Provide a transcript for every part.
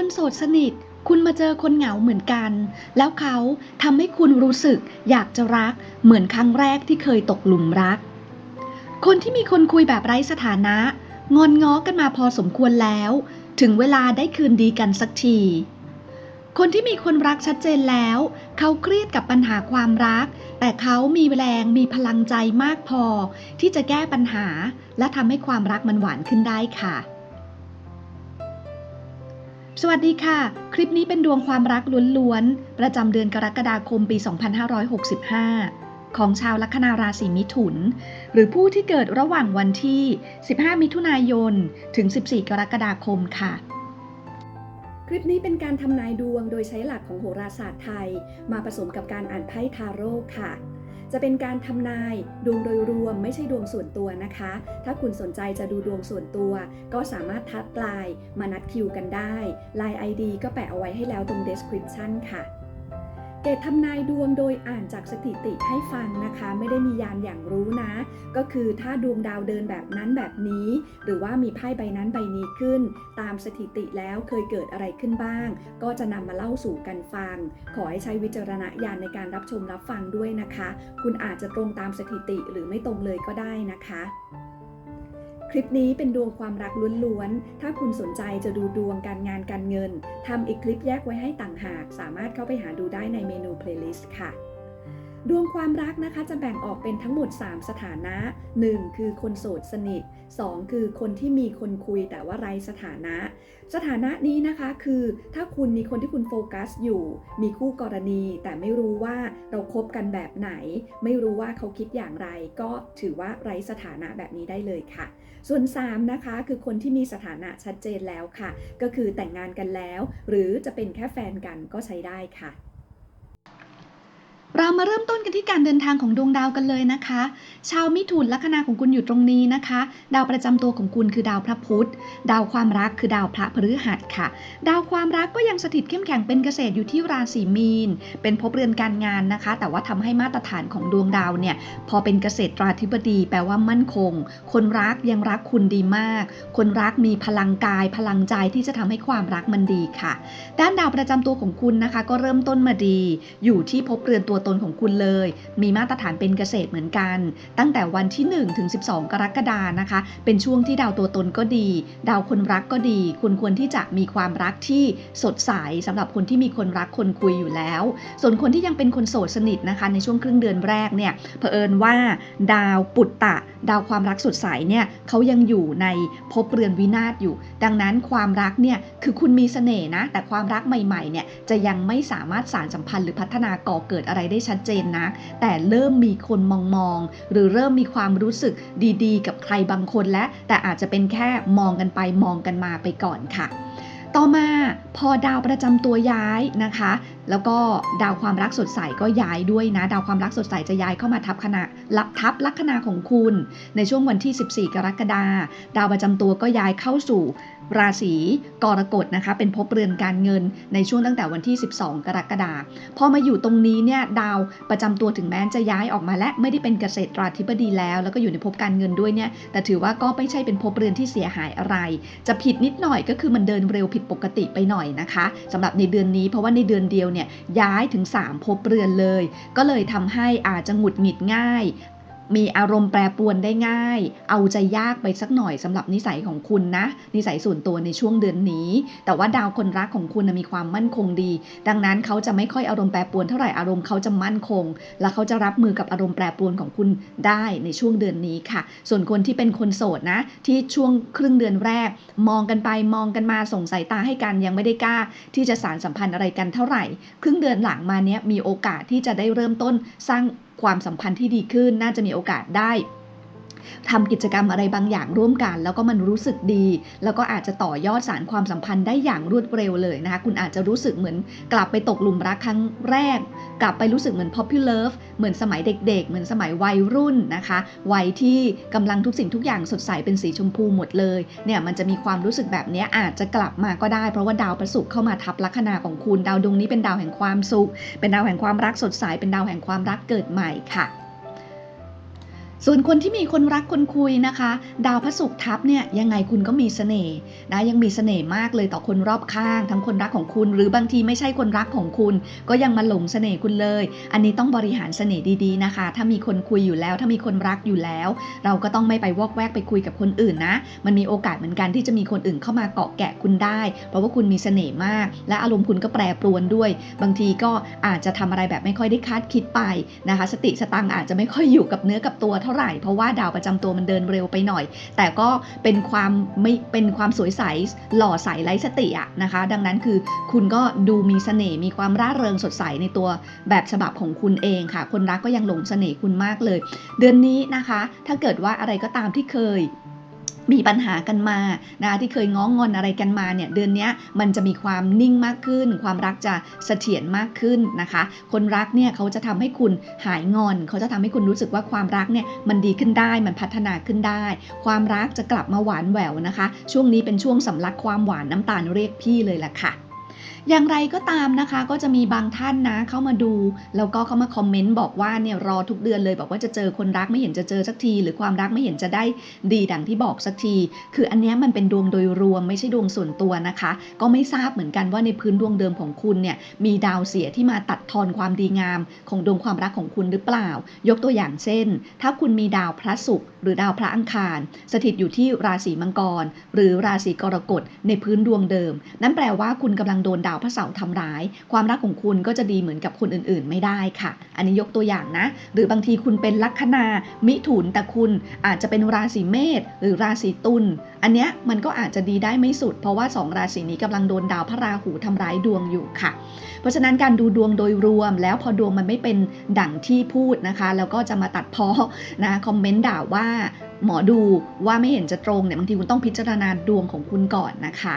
คนโสดสนิท คุณมาเจอคนเหงาเหมือนกัน แล้วเขาทำให้คุณรู้สึกอยากจะรักเหมือนครั้งแรกที่เคยตกหลุมรัก คนที่มีคนคุยแบบไร้สถานะ งอนง้อกันมาพอสมควรแล้ว ถึงเวลาได้คืนดีกันสักทีคนที่มีคนรักชัดเจนแล้ว เขาเครียดกับปัญหาความรัก แต่เขามีแรงมีพลังใจมากพอ ที่จะแก้ปัญหา และทำให้ความรักมันหวานขึ้นได้ค่ะ สวัสดีค่ะ คลิปนี้เป็นดวงความรักล้วนๆ ประจำเดือนกรกฎาคมปี 2565 ของชาวลัคนาราศีมิถุน หรือผู้ที่เกิดระหว่างวันที่ 15 มิถุนายน ถึง 14 กรกฎาคมค่ะ คลิปนี้เป็นการทำนายดวงโดยใช้หลักของโหราศาสตร์ไทย มาผสมกับการอ่านไพ่ทาโร่ค่ะ จะเป็นการทำนายดวงโดยรวมไม่ใช่ดวงส่วนตัวนะคะ ถ้าคุณสนใจจะดูดวงส่วนตัว ก็สามารถทักไลน์มานัดคิวกันได้ไลน์ ID ก็แปะเอาไว้ให้แล้วตรง description ค่ะ เกตทำนายดวงโดยอ่านจากสถิติให้ฟังนะคะ ไม่ได้มียานอย่างรู้นะ ก็คือถ้าดวงดาวเดินแบบนั้นแบบนี้ หรือว่ามีไพ่ใบนั้นใบนี้ขึ้น ตามสถิติแล้วเคยเกิดอะไรขึ้นบ้าง ก็จะนำมาเล่าสู่กันฟัง ขอให้ใช้วิจารณญาณในการรับชมรับฟังด้วยนะคะ คุณอาจจะตรงตามสถิติหรือไม่ตรงเลยก็ได้นะคะ ลิปนี้เป็นดวงความรักล้วนๆ ถ้าคุณสนใจจะดูดวงการงานการเงิน ทำอีกคลิปแยกไว้ให้ต่างหาก สามารถเข้าไปหาดูได้ในเมนู playlist ค่ะ ดวงความรักนะคะจะแบ่งออกเป็นทั้งหมด 3 สถานะ 1. คือคนโสดสนิท 2. คือคนที่มีคนคุยแต่ว่าไร้สถานะ สถานะนี้นะคะคือถ้าคุณมีคนที่คุณโฟกัสอยู่ มีคู่กรณี แต่ไม่รู้ว่าเราครบกันแบบไหน ไม่รู้ว่าเขาคิดอย่างไร ก็ถือว่าไร้สถานะแบบนี้ได้เลยค่ะ ส่วน 3 นะคะ คือคนที่มีสถานะชัดเจนแล้วค่ะ ก็คือแต่งงานกันแล้ว หรือจะเป็นแค่แฟนกันก็ใช้ได้ค่ะ เรามาเริ่มต้นกันที่การเดินทางของดวงดาวกันเลยนะคะ ชาวมิถุนลัคนาของคุณอยู่ตรงนี้นะคะ ดาวประจำตัวของคุณคือดาวพระพุธ ดาวความรักคือดาวพระพฤหัสค่ะ ดาวความรักก็ยังสถิตเข้มแข็งเป็นเกษตรอยู่ที่ราศีมีน เป็นภพเรือนการงานนะคะ แต่ว่าทำให้มาตรฐานของดวงดาวเนี่ยพอเป็นเกษตรราธิบดีแปลว่ามั่นคง คนรักยังรักคุณดีมาก คนรักมีพลังกาย พลังใจที่จะทำให้ความรักมันดีค่ะ ด้านดาวประจำตัวของคุณนะคะ ก็เริ่มต้นมาดี อยู่ที่ภพเรือนตัวตนของคุณเลย มีมาตรฐานเป็นเกษตรเหมือนกัน ตั้งแต่วันที่ 1 ถึง 12 กรกฎานะคะ เป็นช่วงที่ดาวตัวตนก็ดี ดาวคนรักก็ดี คุณควรที่จะมีความรักที่สดใสสำหรับคนที่มีคนรักคนคุยอยู่แล้ว ส่วนคนที่ยังเป็นคนโสดสนิทนะคะ ในช่วงครึ่งเดือนแรกเนี่ยเผอิญว่า ดาวปุตตะ ดาวความรักสดใสเนี่ยเขายังอยู่ในภพเรือนวินาศอยู่ ดังนั้นความรักเนี่ยคือคุณมีเสน่ห์นะ แต่ความรักใหม่ๆเนี่ยจะยังไม่สามารถสารสัมพันธ์หรือพัฒนาก่อเกิดอะไรได้ชัดเจนนะแต่เริ่มมีคนมองมอง หรือเริ่มมีความรู้สึกดีๆ กับใครบางคนและ แต่อาจจะเป็นแค่มองกันไปมองกันมาไปก่อนค่ะ ต่อมาพอดาวประจำตัวย้ายนะคะ แล้วก็ดาวความรักสดใสก็ย้ายด้วยนะ ดาวความรักสดใสจะย้ายเข้ามาทับคณะรับทับลัคนาของคุณ ในช่วงวันที่ 14 กรกฎาดาวประจำตัวก็ย้ายเข้าสู่ราศีกรกฎนะคะ เป็นภพเรือนการเงินในช่วงตั้งแต่วันที่ 12 กรกฎาพอมาอยู่ตรงนี้เนี่ยดาวประจำตัวถึงแม้จะย้ายออกมาและไม่ได้เป็นเกษตราธิบดีแล้ว แล้วก็อยู่ในภพการเงินด้วยเนี่ยแต่ถือว่าก็ไม่ใช่เป็นภพเรือนที่เสียหายอะไร จะผิดนิดหน่อยก็คือมันเดินเร็วผิดปกติไปหน่อยนะคะสำหรับในเดือนนี้เพราะว่าในเดือนเดียวเนี่ยย้ายถึง 3 ภพเรือนเลย ก็เลยทำให้อาจจะหงุดหงิดง่าย มีอารมณ์แปรปรวนได้ง่าย เอาใจยากไปสักหน่อยสำหรับนิสัยของคุณนะ นิสัยส่วนตัวในช่วงเดือนนี้ แต่ว่าดาวคนรักของคุณนะมีความมั่นคงดี ดังนั้นเขาจะไม่ค่อยอารมณ์แปรปรวนเท่าไหร่อารมณ์เขาจะมั่นคง และเขาจะรับมือกับอารมณ์แปรปรวนของคุณได้ในช่วงเดือนนี้ค่ะ ส่วนคนที่เป็นคนโสดนะ ที่ช่วงครึ่งเดือนแรก มองกันไปมองกันมาส่งสายตาให้กันยังไม่ได้กล้า ที่จะสารสัมพันธ์อะไรกันเท่าไหร่ ครึ่งเดือนหลังมาเนี้ยมีโอกาสที่จะได้เริ่มต้นสร้าง ความสัมพันธ์ที่ดีขึ้นน่าจะมีโอกาสได้ ทำกิจกรรมอะไรบางอย่างร่วมกัน แล้วก็มันรู้สึกดี แล้วก็อาจจะต่อยอดสารความสัมพันธ์ได้อย่างรวดเร็วเลยนะคะ คุณอาจจะรู้สึกเหมือนกลับไปตกหลุมรักครั้งแรก กลับไปรู้สึกเหมือน popular love เหมือนสมัยเด็ก ๆ เหมือนสมัยวัยรุ่นนะคะ วัยที่กำลังทุกสิ่งทุกอย่างสดใสเป็นสีชมพูหมดเลย เนี่ยมันจะมีความรู้สึกแบบนี้อาจจะกลับมาก็ได้ เพราะว่าดาวประสุขเข้ามาทับลัคนาของคุณ ดาวดวงนี้เป็นดาวแห่งความสุข เป็นดาวแห่งความรักสดใส เป็นดาวแห่งความรักเกิดใหม่ค่ะ ส่วนคนที่มีคนรักคนคุยนะคะ ดาวพระศุกร์ทับเนี่ยยังไงคุณก็มีเสน่ห์นะยังมีเสน่ห์มากเลยต่อคนรอบข้าง ทั้งคนรักของคุณ หรือบางทีไม่ใช่คนรักของคุณ ก็ยังมาหลงเสน่ห์คุณเลย อันนี้ต้องบริหารเสน่ห์ดีๆนะคะ ถ้ามีคนคุยอยู่แล้ว ถ้ามีคนรักอยู่แล้ว เราก็ต้องไม่ไปวอกแวกไปคุยกับคนอื่นนะ มันมีโอกาสเหมือนกันที่จะมีคนอื่นเข้ามาเกาะแกะคุณได้ เพราะว่าคุณมีเสน่ห์มาก และอารมณ์คุณก็แปรปรวนด้วย บางทีก็อาจจะทำอะไรแบบไม่ค่อยได้คาดคิดไปนะคะ สติสตังอาจจะไม่ค่อยอยู่กับเนื้อกับตัวเท่าไหร่ เพราะว่าดาวประจำตัวมันเดินเร็วไปหน่อย แต่ก็เป็นความไม่เป็นความสวยใสหล่อใสไร้สติอะนะคะ ดังนั้นคือคุณก็ดูมีเสน่ห์มีความร่าเริงสดใสในตัวแบบฉบับของคุณเองค่ะ คนรักก็ยังหลงเสน่ห์คุณมากเลย เดือนนี้นะคะ ถ้าเกิดว่าอะไรก็ตามที่เคย มีปัญหากันมานะที่เคยง้องอนอะไรกันมาเนี่ยเดือนนี้มันจะมีความนิ่งมากขึ้น ความรักจะเสถียรมากขึ้นนะคะ คนรักเนี่ยเขาจะทำให้คุณหายงอน เขาจะทำให้คุณรู้สึกว่าความรักเนี่ยมันดีขึ้นได้มันพัฒนาขึ้นได้ ความรักจะกลับมาหวานแหววนะคะ ช่วงนี้เป็นช่วงสำลักความหวานน้ำตาลเรียกพี่เลยล่ะค่ะ อย่างไรก็ตามนะคะ ก็จะมีบางท่านนะเข้ามาดู แล้วก็เข้ามาคอมเมนต์บอกว่าเนี่ยรอทุกเดือนเลย บอกว่าจะเจอคนรักไม่เห็นจะเจอสักที หรือความรักไม่เห็นจะได้ดีดังที่บอกสักที คืออันนี้มันเป็นดวงโดยรวมไม่ใช่ดวงส่วนตัวนะคะ ก็ไม่ทราบเหมือนกันว่าในพื้นดวงเดิมของคุณเนี่ยมีดาวเสียที่มาตัดทอนความดีงาม ของดวงความรักของคุณหรือเปล่า ยกตัวอย่างเช่น ถ้าคุณมีดาวพระศุกร์หรือดาวพระอังคาร สถิตอยู่ที่ราศีมังกร หรือราศีกรกฎในพื้นดวงเดิม นั่นแปลว่าคุณกำลังโดนดาวาวพระเสาร์ทำร้าย ความรักของคุณก็จะดีเหมือนกับคนอื่นๆ ไม่ได้ค่ะ อันนี้ยกตัวอย่างนะ หรือบางทีคุณเป็นลัคนามิถุนแต่คุณอาจจะเป็นราศีเมษหรือราศีตุลอันเนี้ยมันก็อาจจะดีได้ไม่สุด เพราะว่าสองราศีนี้กำลังโดนดาวพระราหูทำร้ายดวงอยู่ค่ะ เพราะฉะนั้นการดูดวงโดยรวม แล้วพอดวงมันไม่เป็นดั่งที่พูดนะคะ แล้วก็จะมาตัดเพ้อนะคอมเมนต์ด่าว่าหมอดูว่าไม่เห็นจะตรงเนี่ยบางทีคุณต้องพิจารณาดวงของคุณก่อนนะคะ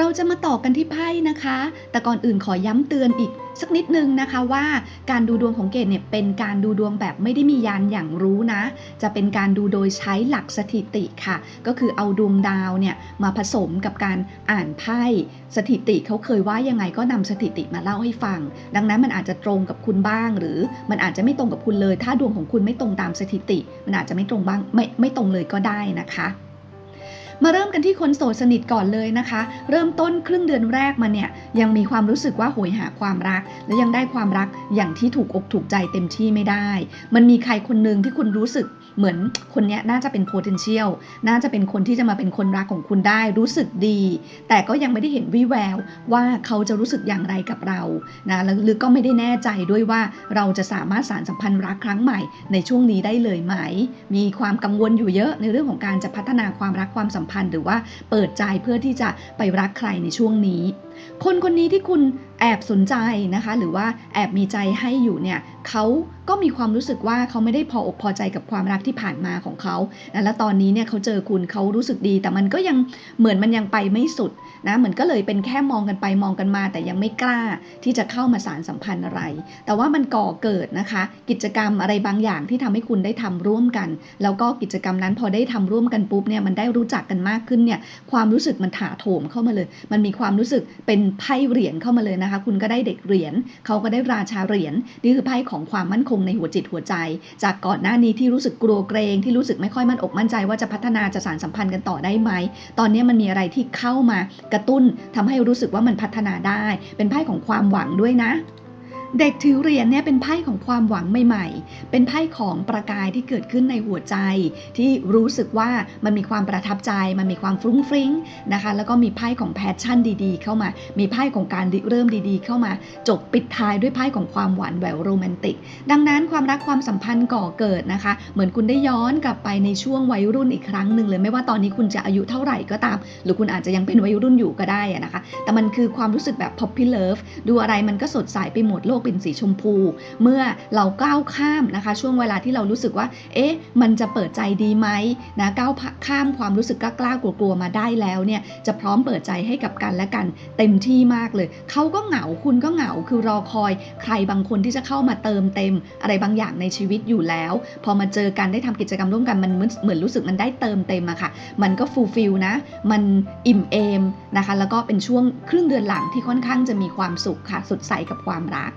เราจะมาต่อกันที่ไพ่นะคะ แต่ก่อนอื่นขอย้ำเตือนอีกสักนิดนึงนะคะว่าการดูดวงของเกดเนี่ยเป็นการดูดวงแบบไม่ได้มียานอย่างรู้นะ จะเป็นการดูโดยใช้หลักสถิติค่ะ ก็คือเอาดวงดาวเนี่ยมาผสมกับการอ่านไพ่สถิติเขาเคยว่ายังไงก็นำสถิติมาเล่าให้ฟัง ดังนั้นมันอาจจะตรงกับคุณบ้าง หรือมันอาจจะไม่ตรงกับคุณเลย ถ้าดวงของคุณไม่ตรงตามสถิติ มันอาจจะไม่ตรงบ้างไม่ไม่ตรงเลยก็ได้นะคะ มาเริ่มกันที่คนโสดสนิทก่อนเลยนะคะ เริ่มต้นครึ่งเดือนแรกมาเนี่ยยังมีความรู้สึกว่าโหยหาความรัก และยังได้ความรักอย่างที่ถูกอกถูกใจเต็มที่ไม่ได้ มันมีใครคนหนึ่งที่คุณรู้สึก เหมือนคนนี้น่าจะเป็น potential น่าจะเป็นคนที่จะมาเป็นคนรักของคุณได้รู้สึกดี แต่ก็ยังไม่ได้เห็นวิแววว่าเขาจะรู้สึกอย่างไรกับเรานะแล้วหรือก็ไม่ได้แน่ใจด้วยว่าเราจะสามารถสารสัมพันธ์รักครั้งใหม่ในช่วงนี้ได้เลยไหม มีความกังวลอยู่เยอะในเรื่องของการจะพัฒนาความรักความสัมพันธ์ หรือว่าเปิดใจเพื่อที่จะไปรักใครในช่วงนี้ คนคนนี้ที่คุณแอบสนใจนะคะ หรือว่าแอบมีใจให้อยู่เนี่ยเขาก็มีความรู้สึกว่าเขาไม่ได้พออกพอใจกับความรักที่ผ่านมาของเขา แล้วตอนนี้เนี่ยเขาเจอคุณเขารู้สึกดี แต่มันก็ยังเหมือนมันยังไปไม่สุดนะ เหมือนก็เลยเป็นแค่มองกันไปมองกันมา แต่ยังไม่กล้าที่จะเข้ามาสารสัมพันธ์อะไร แต่ว่ามันก่อเกิดนะคะ กิจกรรมอะไรบางอย่างที่ทำให้คุณได้ทำร่วมกัน แล้วก็กิจกรรมนั้นพอได้ทำร่วมกันปุ๊บเนี่ยมันได้รู้จักกันมากขึ้นเนี่ยความรู้สึกมันถาโถมเข้ามาเลย มันมีความรู้สึกเป็นไพ่เหรียญเข้ามาเลยนะคะ คุณก็ได้เด็กเหรียญเขาก็ได้ราชาเหรียญนี่คือไพ่ของความมั่นคงในหัวจิตหัวใจ จากก่อนหน้านี้ที่รู้สึกกลัวเกรง ที่รู้สึกไม่ค่อยมั่นอกมั่นใจว่าจะพัฒนาจะสารสัมพันธ์กันต่อได้ไหม ตอนนี้มันมีอะไรที่เข้ามากระตุ้นทำให้รู้สึกว่ามันพัฒนาได้ เป็นไพ่ของความหวังด้วยนะ เด็กถือเหรียญเนี่ยเป็นไพ่ของความหวังใหม่ๆ เป็นไพ่ของประกายที่เกิดขึ้นในหัวใจ ที่รู้สึกว่ามันมีความประทับใจ มันมีความฟรุ้งฟริ้งนะคะ แล้วก็มีไพ่ของแพชชั่นดีๆ เข้ามา มีไพ่ของการเริ่มดีๆ เข้ามา จบปิดท้ายด้วยไพ่ของความหวานแหววโรแมนติก ดังนั้นความรักความสัมพันธ์ก่อเกิดนะคะ เหมือนคุณได้ย้อนกลับไปในช่วงวัยรุ่นอีกครั้งหนึ่งเลย ไม่ว่าตอนนี้คุณจะอายุเท่าไหร่ก็ตาม หรือคุณอาจจะยังเป็นวัยรุ่นอยู่ก็ได้นะคะ แต่มันคือความรู้สึกแบบ poppy love ดูอะไรมันก็สดใสไปหมดโลกกเป็นสีชมพู เมื่อเราก้าวข้ามนะคะ ช่วงเวลาที่เรารู้สึกว่า เอ๊ะ มันจะเปิดใจดีไหมนะก้าวข้ามความรู้สึกกล้ากลัวๆมาได้แล้วเนี่ยจะพร้อมเปิดใจให้กับกันและกันเต็มที่มากเลย เขาก็เหงาคุณก็เหงาคือรอคอยใครบางคนที่จะเข้ามาเติมเต็ม อะไรบางอย่างในชีวิตอยู่แล้ว พอมาเจอกันได้ทำกิจกรรมร่วมกันมันเหมือนเหมือนรู้สึกมันได้เติมเต็มอะค่ะ มันก็ฟูลฟิลนะ มันอิ่มเอมนะคะ แล้วก็เป็นช่วงครึ่งเดือนหลังที่ค่อนข้างจะมีความสุขค่ะ สดใสกับความรัก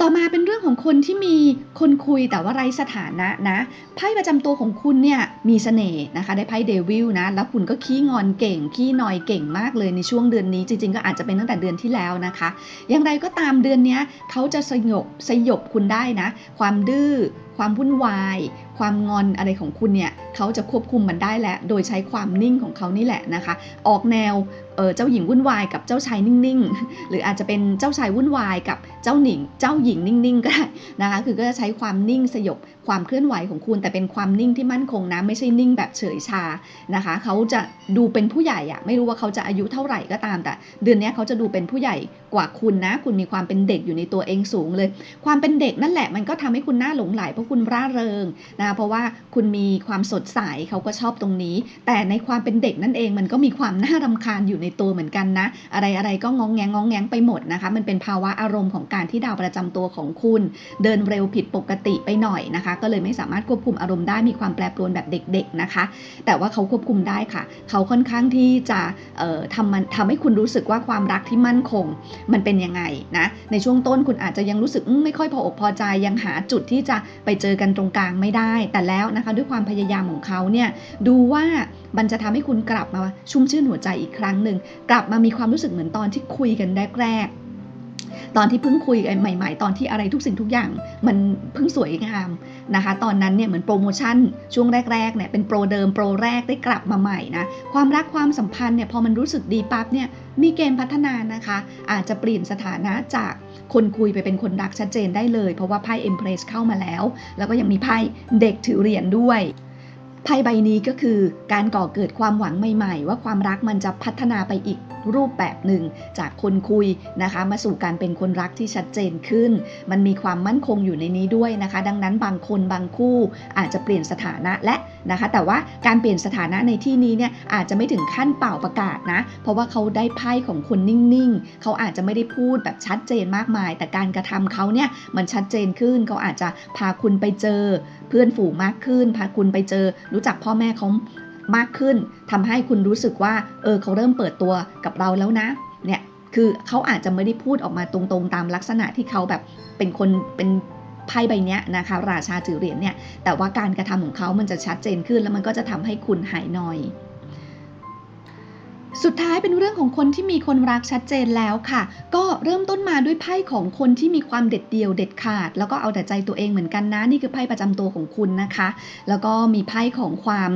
ต่อมาเป็นเรื่องของคนที่มีคนคุยแต่ว่าไร้สถานะนะไพ่ประจำตัวของคุณเนี่ยมีเสน่ห์นะคะ ได้ไพ่เดวิลนะ แล้วคุณก็ขี้งอนเก่ง ขี้นอยเก่งมากเลยในช่วงเดือนนี้ จริงๆ ก็อาจจะเป็นตั้งแต่เดือนที่แล้วนะคะ อย่างไรก็ตามเดือนนี้เขาจะสยบสยบคุณได้นะ ความดื้อความวุ่นวาย ความงอนอะไรของคุณเนี่ยเขาจะควบคุมมันได้แล้ว โดยใช้ความนิ่งของเขานี่แหละนะคะ ออกแนวเเจ้าหญิงวุ่นวายกับเจ้าชายนิ่งๆ หรืออาจจะเป็นเจ้าชายวุ่นวายกับเจ้าหญิงเจ้าหญิงนิ่งๆก็ได้นะคะ คือก็จะใช้ความนิ่งสยบความเคลื่อนไหวของคุณ แต่เป็นความนิ่งที่มั่นคงนะไม่ใช่นิ่งแบบเฉยชานะคะเขาจะดูเป็นผู้ใหญ่อะไม่รู้ว่าเขาจะอายุเท่าไหร่ก็ตามแต่ เดือนนี้เขาจะดูเป็นผู้ใหญ่กว่าคุณนะ คุณมีความเป็นเด็กอยู่ในตัวเองสูงเลย ความเป็นเด็กนั่นแหละมันก็ทำให้คุณน่าหลงไหลเพราะคุณร่าเริงนะเพราะว่าคุณมีความสดใสเขาก็ชอบตรงนี้ แต่ในความเป็นเด็กนั่นเองมันก็มีความน่ารำคาญอยู่ในตัวเหมือนกันนะ อะไรอะไรก็งองแงงงองแงงไปหมดนะคะ มันเป็นภาวะอารมณ์ของการที่ดาวประจำตัวของคุณ เดินเร็วผิดปกติไปหน่อยนะคะ ก็เลยไม่สามารถควบคุมอารมณ์ได้มีความแปรปรวนแบบเด็ก ๆนะคะ แต่ว่าเขาควบคุมได้ค่ะ เขาค่อนข้างที่จะทำมันทำให้คุณรู้สึกว่าความรักที่มั่นคงมันเป็นยังไงนะ ในช่วงต้นคุณอาจจะยังรู้สึกไม่ค่อยพออกพอใจยังหาจุดที่จะไปเจอกันตรงกลางไม่ได้ แต่แล้วนะคะด้วยความพยายามของเขาเนี่ยดูว่ามันจะทำให้คุณกลับมาชุ่มชื่นหัวใจอีกครั้งหนึ่งกลับมามีความรู้สึกเหมือนตอนที่คุยกันแรกๆ ตอนที่เพิ่งคุยกันใหม่ๆ ตอนที่อะไรทุกสิ่งทุกอย่างมันเพิ่งสวยงามนะคะ ตอนนั้นเนี่ยเหมือนโปรโมชั่นช่วงแรกๆเนี่ยเป็นโปรเดิมโปรแรกได้กลับมาใหม่นะความรักความสัมพันธ์เนี่ยพอมันรู้สึกดีปั๊บเนี่ยมีเกณฑ์พัฒนานะคะ อาจจะเปลี่ยนสถานะจากคนคุยไปเป็นคนรักชัดเจนได้เลย เพราะว่าไพ่ Empress เข้ามาแล้ว แล้วก็ยังมีไพ่เด็กถือเหรียญด้วย ไพ่ใบนี้ก็คือการก่อเกิดความหวังใหม่ๆ ว่าความรักมันจะพัฒนาไปอีกรูปแบบหนึ่งจากคนคุยนะคะ มาสู่การเป็นคนรักที่ชัดเจนขึ้น มันมีความมั่นคงอยู่ในนี้ด้วยนะคะ ดังนั้นบางคนบางคู่อาจจะเปลี่ยนสถานะและนะคะ แต่ว่าการเปลี่ยนสถานะในที่นี้เนี่ยอาจจะไม่ถึงขั้นเป่าประกาศนะ เพราะว่าเขาได้ไพ่ของคนนิ่งๆ เขาอาจจะไม่ได้พูดแบบชัดเจนมากมาย แต่การกระทำเขาเนี่ยมันชัดเจนขึ้นเขาอาจจะพาคุณไปเจอ เพื่อนฝูงมากขึ้น พาคุณไปเจอรู้จักพ่อแม่เขามากขึ้นทำให้คุณรู้สึกว่า เออเขาเริ่มเปิดตัวกับเราแล้วนะ เนี่ยคือเขาอาจจะไม่ได้พูดออกมาตรงๆ ตามลักษณะที่เขาแบบเป็นคนเป็นไพ่ใบเนี้ยนะคะ ราชาถือเหรียญเนี่ยแต่ว่าการกระทำของเขามันจะชัดเจนขึ้นแล้วมันก็จะทำให้คุณหายหน่อย สุดท้ายเป็นเรื่องของคนที่มีคนรักชัดเจนแล้วค่ะ ก็เริ่มต้นมาด้วยไพ่ของคนที่มีความเด็ดเดี่ยวเด็ดขาด แล้วก็เอาแต่ใจตัวเองเหมือนกันนะ นี่คือไพ่ประจำตัวของคุณนะคะ แล้วก็มีไพ่ของความ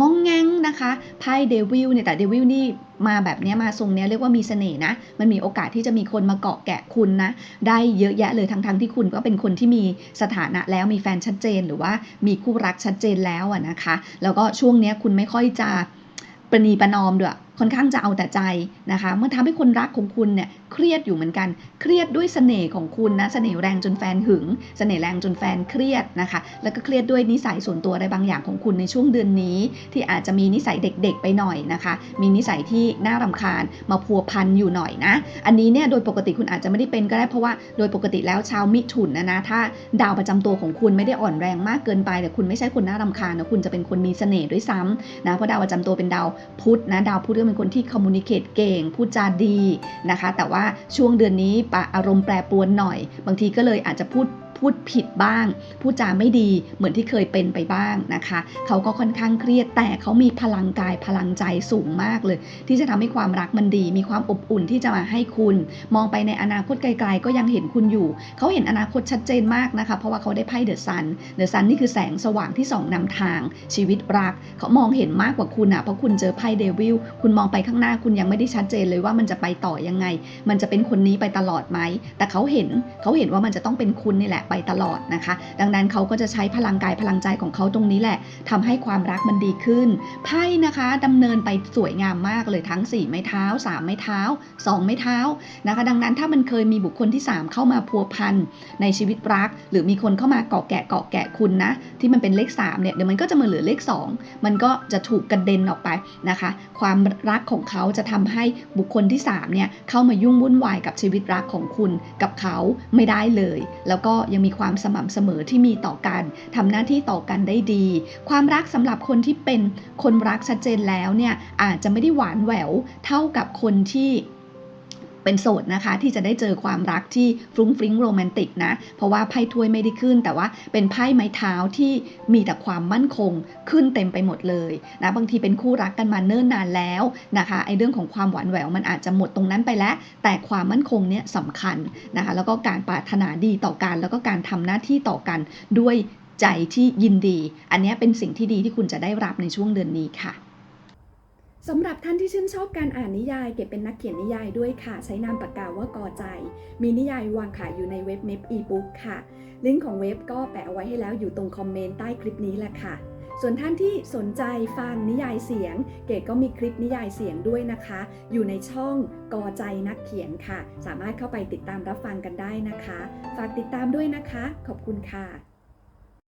งองแงงนะคะไพ่เดวิลเนี่ยแต่เดวิลนี่มาแบบนี้มาทรงนี้เรียกว่ามีเสน่ห์นะ มันมีโอกาสที่จะมีคนมาเกาะแกะคุณนะ ได้เยอะแยะเลยทั้งๆทที่คุณก็เป็นคนที่มีสถานะแล้วมีแฟนชัดเจน หรือว่ามีคู่รักชัดเจนแล้วอะนะคะ แล้วก็ช่วงนี้คุณไม่ค่อยจะประนีประนอมด้วย ค่อนข้างจะเอาแต่ใจนะคะ เมันทำให้คนรักของคุณเนี่ยเครียดอยู่เหมือนกัน เครียดด้วยเสน่ห์ของคุณนะ เสน่ห์แรงจนแฟนหึง เสน่ห์แรงจนแฟนเครียดนะคะ แล้วก็เครียดด้วยนิสัยส่วนตัวอะไรบางอย่างของคุณในช่วงเดือนนี้ ที่อาจจะมีนิสัยเด็กๆไปหน่อยนะคะ มีนิสัยที่น่ารำคาญมาพัวพันอยู่หน่อยนะ อันนี้เนี่ยโดยปกติคุณอาจจะไม่ได้เป็นก็ได้เพราะว่าโดยปกติแล้วชาวมิถุนนะนะ ถ้าดาวประจำตัวของคุณไม่ได้อ่อนแรงมากเกินไปแต่คุณไม่ใช่คนน่ารำคาญนะ คุณจะเป็นคนมีเสน่ห์ด้วยซ้ำนะ เพราะดาวประจำตัวเป็นดาวพุธนะ ดาวพุธก็เป็นคนที่คอมมูนิเคตเก่งพูดจาดีนะคะ แต่ว่าช่วงเดือนนี้ปะอารมณ์แปรปรวนหน่อย บางทีก็เลยอาจจะพูด พูดผิดบ้าง พูดจาไม่ดีเหมือนที่เคยเป็นไปบ้างนะคะ เขาก็ค่อนข้างเครียดแต่เขามีพลังกายพลังใจสูงมากเลย ที่จะทำให้ความรักมันดี มีความอบอุ่นที่จะมาให้คุณ มองไปในอนาคตไกลๆ ก็ยังเห็นคุณอยู่ เขาเห็นอนาคตชัดเจนมากนะคะ เพราะว่าเขาได้ไพ่เดอะซันเดอะซันนี่คือแสงสว่างที่ส่องนำทาง ชีวิตรัก เขามองเห็นมากกว่าคุณอะเพราะคุณเจอไพ่เดวิลคุณมองไปข้างหน้าคุณยังไม่ได้ชัดเจนเลยว่ามันจะไปต่อยังไง มันจะเป็นคนนี้ไปตลอดไหมแต่เขาเห็นเขาเห็นว่ามันจะต้องเป็นคุณนี่แหละไปตลอดนะคะ ดังนั้นเขาก็จะใช้พลังกายพลังใจของเขาตรงนี้แหละทำให้ความรักมันดีขึ้น ไพ่นะคะดำเนินไปสวยงามมากเลยทั้ง 4 ไม้เท้า 3 ไม้เท้า 2 ไม้เท้านะคะ ดังนั้นถ้ามันเคยมีบุคคลที่ 3 เข้ามาพัวพันในชีวิตรัก หรือมีคนเข้ามาเกาะแกะเกาะแกะคุณนะ ที่มันเป็นเลข3เนี่ยเดี๋ยวมันก็จะมาเหลือเลข 2 มันก็จะถูกกระเด็นออกไปนะคะ ความรักของเขาจะทำให้บุคคลที่3เนี่ยเข้ามายุ่งวุ่นวายกับชีวิตรักของคุณกับเขาไม่ได้เลย แล้วก็ยังมีความสม่ำเสมอที่มีต่อกันทำหน้าที่ต่อกันได้ดี ความรักสำหรับคนที่เป็นคนรักชัดเจนแล้วเนี่ยอาจจะไม่ได้หวานแหววเท่ากับคนที่ เป็นโสดนะคะ ที่จะได้เจอความรักที่ฟรุ้งฟริ้งโรแมนติกนะ เพราะว่าไพ่ถ้วยไม่ได้ขึ้น แต่ว่าเป็นไพ่ไม้เท้าที่มีแต่ความมั่นคงขึ้นเต็มไปหมดเลยนะบางทีเป็นคู่รักกันมาเนิ่นนานแล้วนะคะไอ้เรื่องของความหวานแหววมันอาจจะหมดตรงนั้นไปแล้ว แต่ความมั่นคงเนี่ยสำคัญนะคะ แล้วก็การปรารถนาดีต่อกันแล้วก็การทำหน้าที่ต่อกันด้วยใจที่ยินดี อันนี้เป็นสิ่งที่ดีที่คุณจะได้รับในช่วงเดือนนี้ค่ะ สำหรับท่านที่ชื่นชอบการอ่านนิยาย เก็บเป็นนักเขียนนิยายด้วยค่ะ ใช้นามปากกาว่ากอใจ มีนิยายวางขายอยู่ในเว็บเม p อีบุ๊กค่ะ ลิงก์ของเว็บก็แปะเอาไว้ให้แล้วอยู่ตรงคอมเมนต์ใต้คลิปนี้แหละค่ะ ส่วนท่านที่สนใจฟังนิยายเสียง เกดก็มีคลิปนิยายเสียงด้วยนะคะ อยู่ในช่องกอใจนักเขียนค่ะ สามารถเข้าไปติดตามรับฟังกันได้นะคะ ฝากติดตามด้วยนะคะ ขอบคุณค่ะ